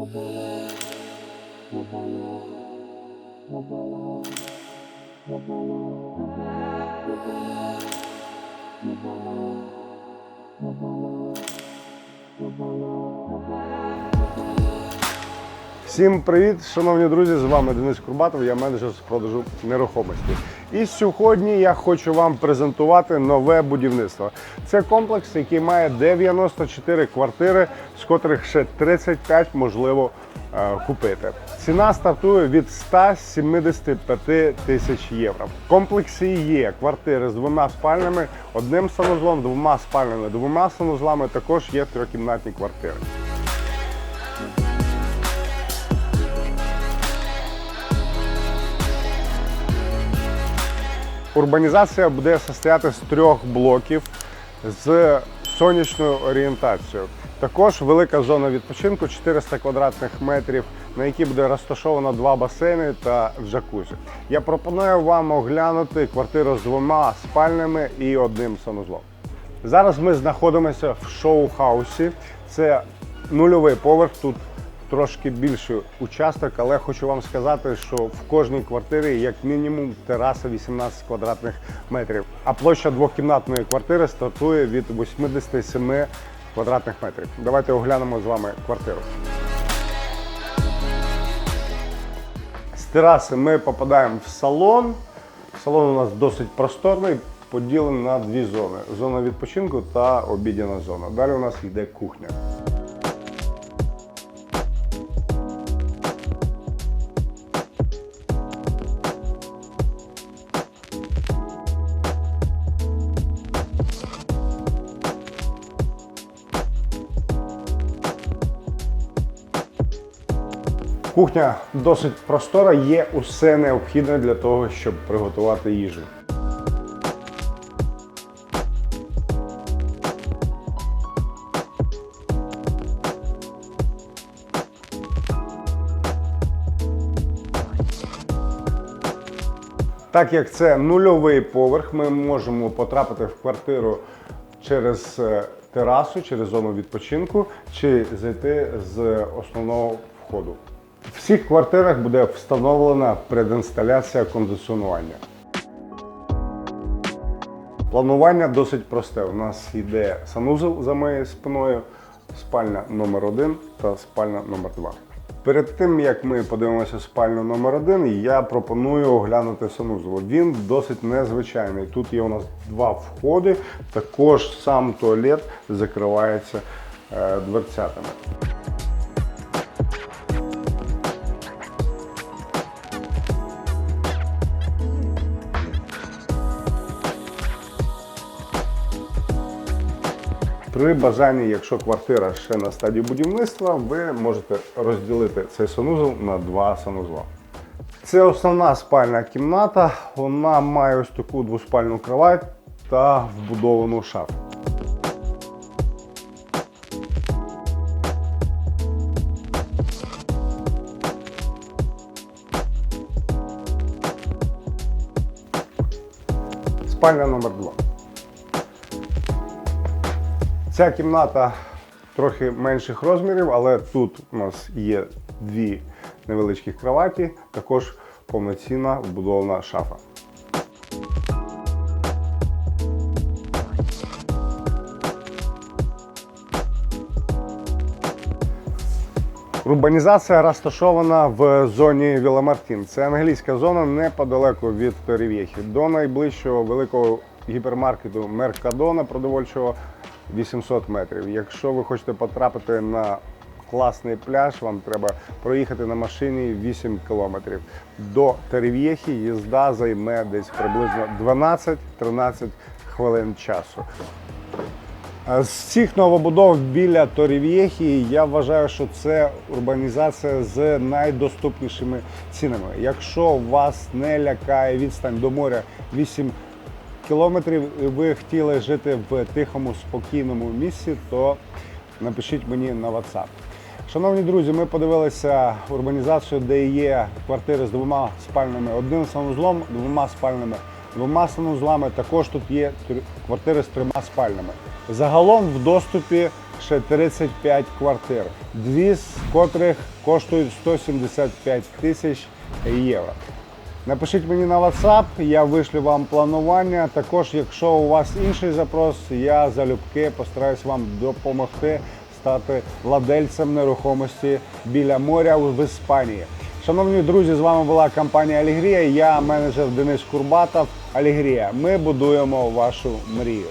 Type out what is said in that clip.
Всім привіт, шановні друзі! З вами Денис Курбатов, я менеджер з продажу нерухомості. І сьогодні я хочу вам презентувати нове будівництво. Це комплекс, який має 94 квартири, з котрих ще 35 можливо е, купити. Ціна стартує від 175 тисяч євро. В комплексі є квартири з двома спальнями, одним санузлом, двома спальнями, двома санузлами. Також є трьохкімнатні квартири. Урбанізація буде состояти з трьох блоків з сонячною орієнтацією. Також велика зона відпочинку 400 квадратних метрів, на якій буде розташовано два басейни та джакузі. Я пропоную вам оглянути квартиру з двома спальнями і одним санузлом. Зараз ми знаходимося в шоу-хаусі. Це нульовий поверх. Тут трошки більший участок, але хочу вам сказати, що в кожній квартирі як мінімум тераса 18 квадратних метрів. А площа двокімнатної квартири стартує від 87 квадратних метрів. Давайте оглянемо з вами квартиру. З тераси ми попадаємо в салон. Салон у нас досить просторний, поділений на дві зони: зона відпочинку та обідня зона. Далі у нас йде кухня. Кухня досить простора, є усе необхідне для того, щоб приготувати їжу. Так як це нульовий поверх, ми можемо потрапити в квартиру через е, терасу, через зону відпочинку чи зайти з основного входу. В всіх квартирах буде встановлена предінсталяція кондиціонування. Планування досить просте. У нас йде санузел за моєю спиною, спальня номер 1 та спальня номер 2. Перед тим як ми подивимося спальню номер 1 я пропоную оглянути санузел. Він досить незвичайний. Тут є у нас два входи, також сам туалет закривається е, дверцятами. При бажанні, якщо квартира ще на стадії будівництва, ви можете розділити цей санузел на два санузла. Це основна спальна кімната. Вона має ось таку двоспальну кровать та вбудовану шафу. Спальня номер 2. Ця кімната трохи менших розмірів, але тут у нас є дві невеличкі кроваті, також повноцінна вбудована шафа. Урбанізація розташована в зоні Віламартін. Це англійська зона неподалеку від Торів'єхі. До найближчого великого гіпермаркету Меркадона продовольчого 800 метрів. Якщо ви хочете потрапити на класний пляж, вам треба проїхати на машині 8 кілометрів. До Терев'єхі їзда займе десь приблизно 12-13 хвилин часу. З цих новобудов біля Торів'єхі я вважаю, що це урбанізація з найдоступнішими цінами. Якщо вас не лякає відстань до моря 8 кілометрів, і ви хотіли жити в тихому, спокійному місці, то напишіть мені на WhatsApp. Шановні друзі, ми подивилися урбанізацію, де є квартири з двома спальнями, одним санузлом, двома спальнями, двома санузлами. Також тут є квартири з трьома спальнями. Загалом в доступі ще 35 квартир, дві з котрих коштують 175 тисяч євро. Напишіть мені на WhatsApp, я вишлю вам планування. Також, якщо у вас інший запрос, я залюбки постараюсь вам допомогти стати владельцем нерухомості біля моря в Іспанії. Шановні друзі, з вами була компанія Алігрія. Я менеджер Денис Курбатов. Алігрія. Ми будуємо вашу мрію.